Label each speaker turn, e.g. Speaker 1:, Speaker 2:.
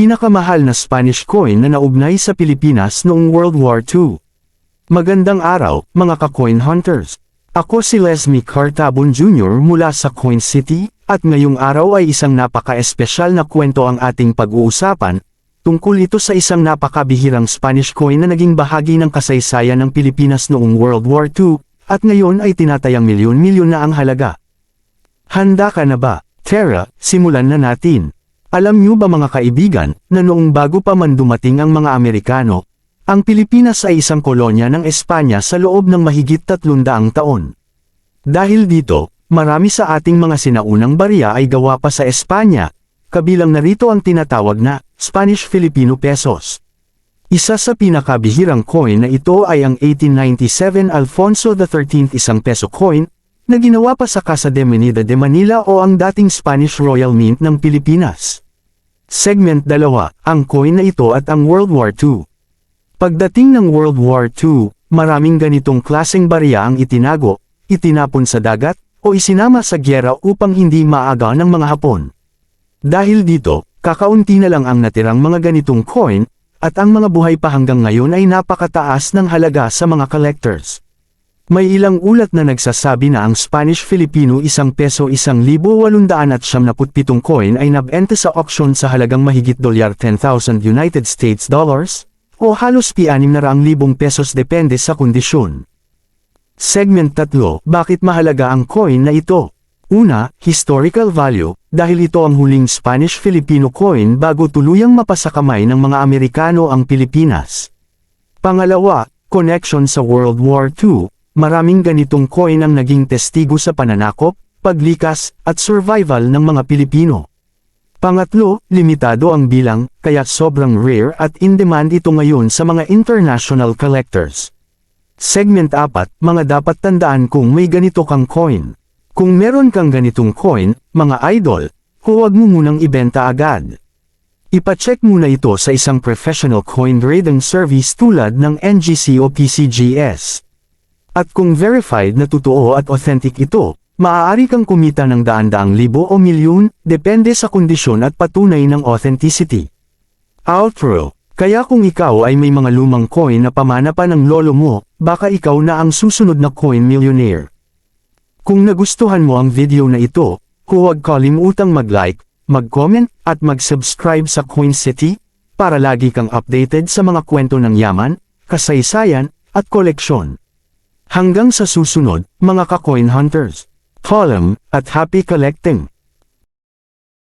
Speaker 1: Pinakamahal na Spanish coin na naugnay sa Pilipinas noong World War II. Magandang araw, mga ka-coin hunters. Ako si Leslie Cartabon Jr. mula sa Coin City, at ngayong araw ay isang napaka-espesyal na kwento ang ating pag-uusapan, tungkol ito sa isang napakabihirang Spanish coin na naging bahagi ng kasaysayan ng Pilipinas noong World War II, at ngayon ay tinatayang milyon-milyon na ang halaga. Handa ka na ba? Tara, simulan na natin. Alam niyo ba mga kaibigan, na noong bago pa man dumating ang mga Amerikano, ang Pilipinas ay isang kolonya ng Espanya sa loob ng mahigit 300 taon. Dahil dito, marami sa ating mga sinaunang barya ay gawa pa sa Espanya, kabilang narito ang tinatawag na Spanish-Filipino pesos. Isa sa pinakabihirang coin na ito ay ang 1897 Alfonso XIII isang peso coin, na ginawa pa sa Casa de Moneda de Manila o ang dating Spanish Royal Mint ng Pilipinas. Segment 2, ang coin na ito at ang World War II. Pagdating ng World War II, maraming ganitong klaseng barya ang itinago, itinapon sa dagat, o isinama sa gyera upang hindi maaga ng mga Hapon. Dahil dito, kakaunti na lang ang natirang mga ganitong coin, at ang mga buhay pa hanggang ngayon ay napakataas ng halaga sa mga collectors. May ilang ulat na nagsasabi na ang Spanish-Filipino isang peso isang libo walundaan at siyam na putpitong coin ay nabenta sa auction sa halagang mahigit dolyar 10,000 United States dollars, o halos pi-6 na raang libong pesos depende sa kondisyon. Segment 3, bakit mahalaga ang coin na ito? Una, historical value, dahil ito ang huling Spanish-Filipino coin bago tuluyang mapasakamay ng mga Amerikano ang Pilipinas. Pangalawa, connection sa World War II, maraming ganitong coin ang naging testigo sa pananakop, paglikas, at survival ng mga Pilipino. Pangatlo, limitado ang bilang, kaya sobrang rare at in-demand ito ngayon sa mga international collectors. Segment 4, mga dapat tandaan kung may ganito kang coin. Kung meron kang ganitong coin, mga idol, huwag mo munang ibenta agad. Ipacheck muna ito sa isang professional coin grading service tulad ng NGC o PCGS. At kung verified na totoo at authentic ito, maaari kang kumita ng daan-daang libo o milyon, depende sa kondisyon at patunay ng authenticity. Outro Kaya kung ikaw ay may mga lumang coin na pamana pa ng lolo mo, baka ikaw na ang susunod na coin millionaire. Kung nagustuhan mo ang video na ito, huwag kalimutang mag-like, mag-comment, at mag-subscribe sa Coin City, para lagi kang updated sa mga kwento ng yaman, kasaysayan, at koleksyon. Hanggang sa susunod, mga ka-coin hunters. Column, at happy collecting!